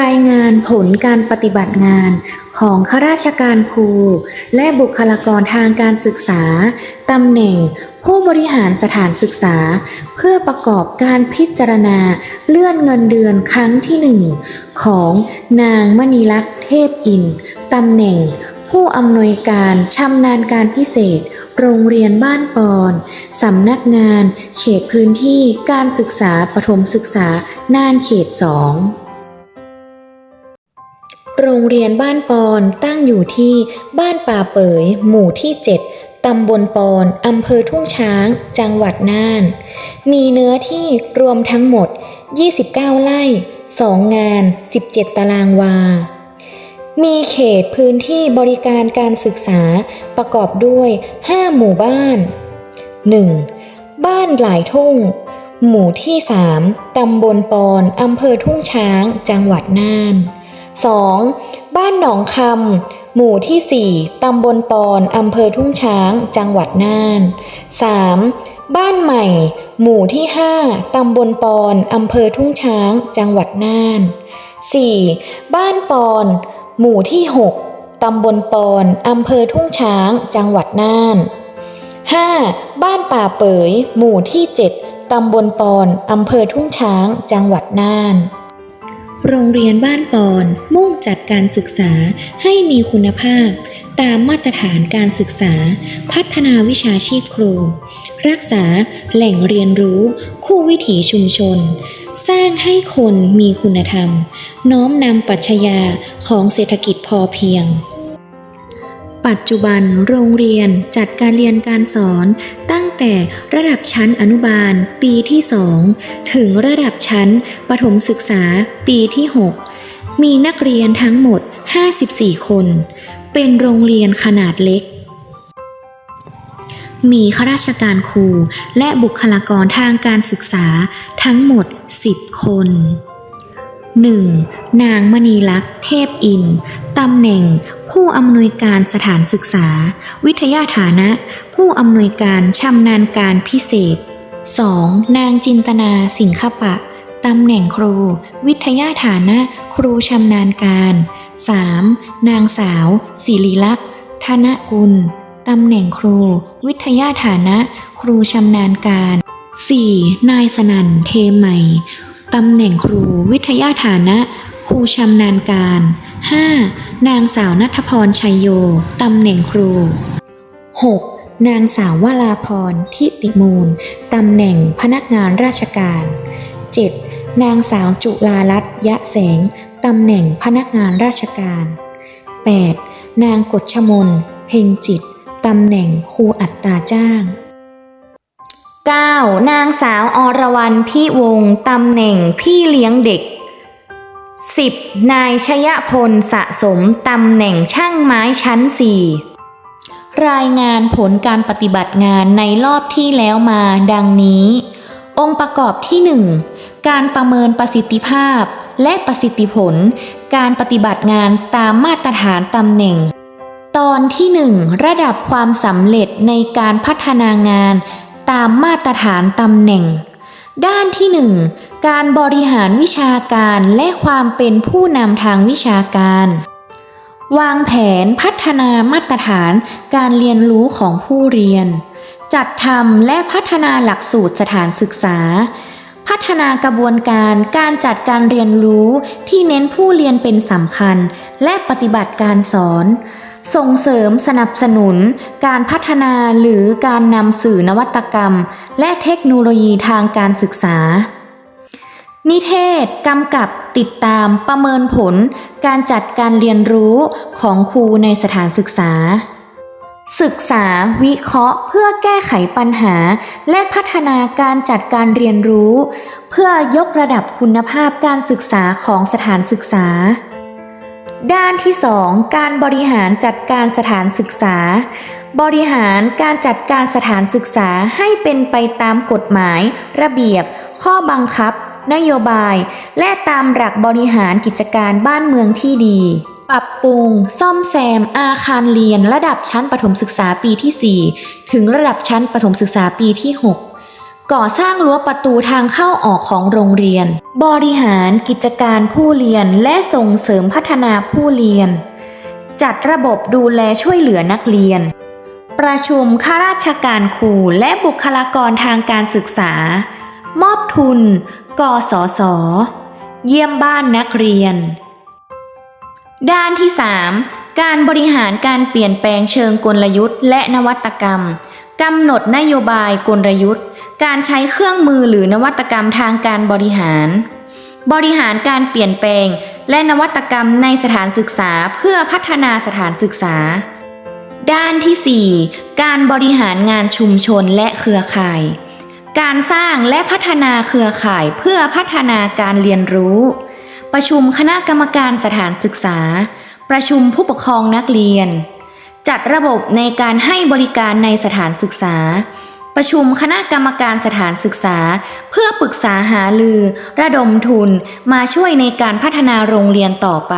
รายงานผลการปฏิบัติงานของข้าราชการครู และบุคลากรทางการศึกษา ตำแหน่ง ผู้บริหารสถานศึกษา เพื่อประกอบการพิจารณาเลื่อนเงินเดือนครั้งที่หนึ่งของนางมณีลักษ์เทพอินตำแหน่ง ผู้อำนวยการชำนาญการพิเศษ โรงเรียนบ้านปอนสำนักงาน เขตพื้นที่การศึกษาปฐมศึกษาน่านเขตสอง โรงเรียนบ้านปอนตั้งอยู่ที่บ้านป่าเปย หมู่ที่ 7 ตำบลปอนอำเภอทุ่งช้าง จังหวัดน่าน มีเนื้อที่รวมทั้งหมด 29 ไร่ 2 งาน 17 ตารางวา มีเขตพื้นที่บริการการศึกษาประกอบด้วย 5 หมู่บ้าน 1. บ้านหลายทุ่ง หมู่ที่ 3 ตำบลปอนอำเภอทุ่งช้าง จังหวัดน่าน 2. บ้านหนองคำหมู่ที่ 4 ตำบลปอน อำเภอทุ่งช้าง จังหวัดน่าน 3. บ้านใหม่ หมู่ที่ 5 ตำบลปอน อำเภอทุ่งช้าง จังหวัดน่าน 4. บ้านปอน หมู่ที่ 6 ตำบลปอน อำเภอทุ่งช้าง จังหวัดน่าน 5. บ้านป่าเปย หมู่ที่ 7 ตำบลปอน อำเภอทุ่งช้าง จังหวัดน่าน โรงเรียนบ้านปอนมุ่งจัดการศึกษาให้มีคุณภาพ ตามมาตรฐานการศึกษา พัฒนาวิชาชีพครู รักษาแหล่งเรียนรู้ คู่วิถีชุมชน สร้างให้คนมีคุณธรรม น้อมนำปรัชญาของเศรษฐกิจพอเพียง ปัจจุบันโรงเรียนจัดการเรียนการสอน ตั้งแต่ระดับชั้นอนุบาล ปีที่ 2 ถึงระดับชั้นประถมศึกษา ปีที่ 6 มีนักเรียนทั้งหมด 54 คน เป็นโรงเรียนขนาดเล็ก มีข้าราชการครูและบุคลากรทางการศึกษาทั้งหมด 10 คน 1. นางมณีลักษณ์เทพอินตำแหน่ง ผู้อำนวยการสถานศึกษา วิทยาฐานะ ผู้อำนวยการชำนาญการพิเศษ 2. นางจินตนาสิงคปะตำแหน่งครู วิทยาฐานะ ครูชำนาญการ 3. นางสาวศิริลักษณ์ธนกุลตำแหน่งครู วิทยาฐานะ ครูชำนาญการ 4. นายสนั่นเทใหม่ ตำแหน่งครูวิทยาฐานะ ครูชำนาญการ 5. นางสาวนัทพรชัยโย ตำแหน่งครู 6. นางสาววราพรทิติมูล ตำแหน่งพนักงานราชการ 7. นางสาวจุลาลัตยะแสง ตำแหน่งพนักงานราชการ 8. นางกฎชมน เพ็งจิต ตำแหน่งครูอัตราจ้าง 9. นางสาวอรวรรณพี่วงตำแหน่งพี่เลี้ยงเด็ก 10. นายชยพลสะสมตำแหน่งช่างไม้ชั้น 4 รายงานผลการปฏิบัติงานในรอบที่แล้วมาดังนี้ องค์ประกอบที่ 1 การประเมินประสิทธิภาพและประสิทธิผล การปฏิบัติงานตามมาตรฐานตำแหน่ง ตอนที่ 1 ระดับความสำเร็จในการพัฒนางาน ตามมาตรฐานตำแหน่ง ด้านที่ 1 การบริหารวิชาการและความเป็นผู้นำทางวิชาการ วางแผนพัฒนามาตรฐานการเรียนรู้ของผู้เรียน จัดทำและพัฒนาหลักสูตรสถานศึกษา พัฒนากระบวนการการจัดการเรียนรู้ที่เน้นผู้เรียนเป็นสำคัญ และปฏิบัติการสอน ส่งเสริมสนับสนุน การพัฒนาหรือการนำสื่อนวัตกรรม และเทคโนโลยีทางการศึกษา นิเทศกำกับติดตามประเมินผล การจัดการเรียนรู้ของครูในสถานศึกษา ศึกษาวิเคราะห์เพื่อแก้ไขปัญหา และพัฒนาการจัดการเรียนรู้ เพื่อยกระดับคุณภาพการศึกษาของสถานศึกษา ด้านที่ 2 การบริหารจัดการสถานศึกษา บริหารการจัดการสถานศึกษาให้เป็นไปตามกฎหมาย ระเบียบ ข้อบังคับ นโยบาย และตามหลักบริหารกิจการบ้านเมืองที่ดี ปรับปรุง ซ่อมแซม อาคารเรียน ระดับชั้นประถมศึกษาปีที่ 4 ถึงระดับชั้นประถมศึกษาปีที่ 6 ก่อสร้างรั้วประตูทางเข้าออกของโรงเรียน บริหารกิจการผู้เรียนและส่งเสริมพัฒนาผู้เรียน จัดระบบดูแลช่วยเหลือนักเรียน ประชุมข้าราชการครูและบุคลากรทางการศึกษา มอบทุน กสศ เยี่ยมบ้านนักเรียน ด้านที่ 3 การบริหารการเปลี่ยนแปลงเชิงกลยุทธ์ และนวัตกรรมกำหนดนโยบายกลยุทธ์ การใช้เครื่องมือหรือนวัตกรรมทางการบริหาร บริหารการเปลี่ยนแปลง และนวัตกรรมในสถานศึกษาเพื่อพัฒนาสถานศึกษา ด้านที่ 4 การบริหารงานชุมชนและเครือข่าย การสร้างและพัฒนาเครือข่ายเพื่อพัฒนาการเรียนรู้ ประชุมคณะกรรมการสถานศึกษา ประชุมผู้ปกครองนักเรียน จัดระบบในการให้บริการในสถานศึกษา ประชุมคณะกรรมการสถานศึกษา เพื่อปรึกษาหารือ ระดมทุนมาช่วยในการพัฒนาโรงเรียนต่อไป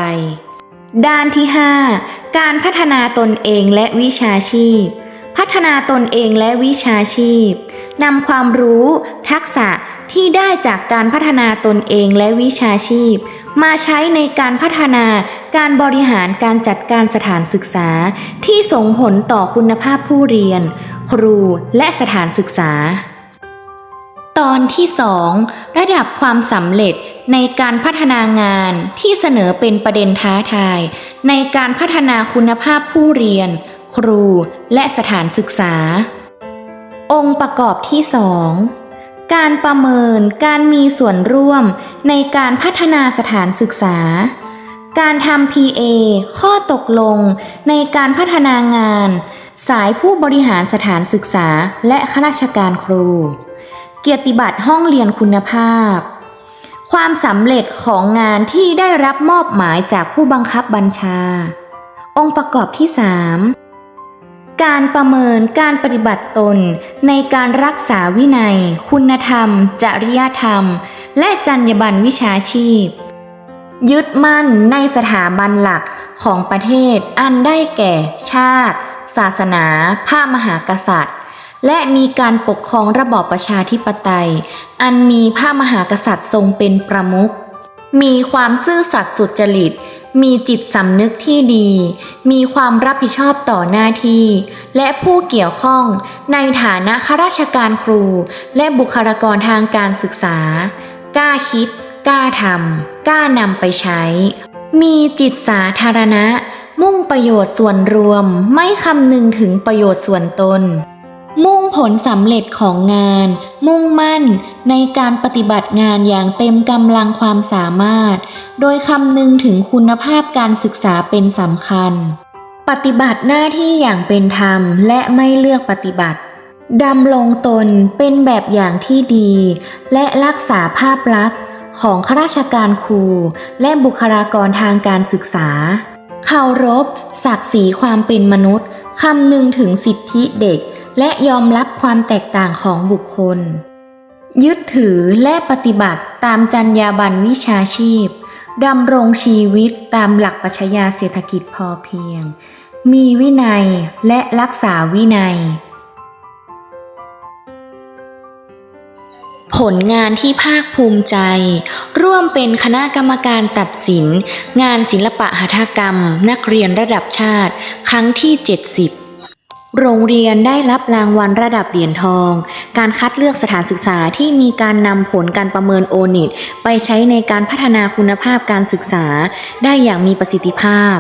ด้านที่ 5 การพัฒนาตนเองและวิชาชีพ พัฒนาตนเองและวิชาชีพนำความรู้ ทักษะที่ได้จากการพัฒนาตนเองและวิชาชีพ มาใช้ในการพัฒนาการบริหารการจัดการสถานศึกษา ที่ส่งผลต่อคุณภาพผู้เรียน ครูและสถานศึกษา ตอนที่ 2 ระดับความสำเร็จในการพัฒนางานที่เสนอเป็นประเด็นท้าทาย ในการพัฒนาคุณภาพผู้เรียน ครูและสถานศึกษา องค์ประกอบที่ 2 การประเมินการมีส่วนร่วมในการพัฒนาสถานศึกษา การทำ PA ข้อตกลงในการพัฒนางาน สายผู้บริหารสถานศึกษาและข้าราชการครู เกียรติบัตรห้องเรียนคุณภาพ ความสำเร็จของงานที่ได้รับมอบหมายจากผู้บังคับบัญชา องค์ประกอบที่ 3 การประเมินการปฏิบัติตนในการรักษาวินัย คุณธรรม จริยธรรม และจรรยาบรรณวิชาชีพ ยึดมั่นในสถาบันหลักของประเทศอันได้แก่ชาติ ศาสนา พระมหากษัตริย์ และมีการปกครองระบอบประชาธิปไตย อันมีพระมหากษัตริย์ทรงเป็นประมุขมีความซื่อสัตย์สุจริตมีจิตสำนึกที่ดี มีความรับผิดชอบต่อหน้าที่ และผู้เกี่ยวข้องในฐานะข้าราชการครู และบุคลากรทางการศึกษา กล้าคิด กล้าทำ กล้านำไปใช้ มีจิตสาธารณะ มุ่งประโยชน์ส่วนรวม ไม่คำนึงถึงประโยชน์ส่วนตน มุ่งผลสำเร็จของงาน มุ่งมั่นในการปฏิบัติงานอย่างเต็มกำลังความสามารถ โดยคำนึงถึงคุณภาพการศึกษาเป็นสำคัญ ปฏิบัติหน้าที่อย่างเป็นธรรมและไม่เลือกปฏิบัติดำรงตนเป็นแบบอย่างที่ดี และรักษาภาพลักษณ์ของข้าราชการครู และบุคลากรทางการศึกษาเคารพศักดิ์ศรีความเป็นมนุษย์คำนึงถึงสิทธิเด็ก และยอมรับความแตกต่างของบุคคล ยึดถือและปฏิบัติตามจรรยาบรรณวิชาชีพดำรงชีวิตตามหลักปัชญาเศรษฐกิจพอเพียง มีวินัยและรักษาวินัย ผลงานที่ภาคภูมิใจ ร่วมเป็นคณะกรรมการตัดสิน งานศิลปะหัตถกรรม นักเรียนระดับชาติ ครั้งที่ 70 โรงเรียนได้รับรางวัลระดับเหรียญทอง การคัดเลือกสถานศึกษาที่มีการนำผลการประเมินโอนิตไปใช้ในการพัฒนาคุณภาพการศึกษา ได้อย่างมีประสิทธิภาพ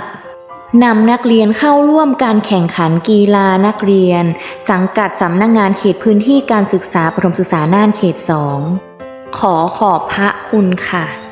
นำนักเรียนเข้าร่วมการแข่งขันกีฬานักเรียน สังกัดสำนักงงานเขตพื้นที่การศึกษาประถมศึกษาน่านเขต 2 ขอขอบพระคุณค่ะ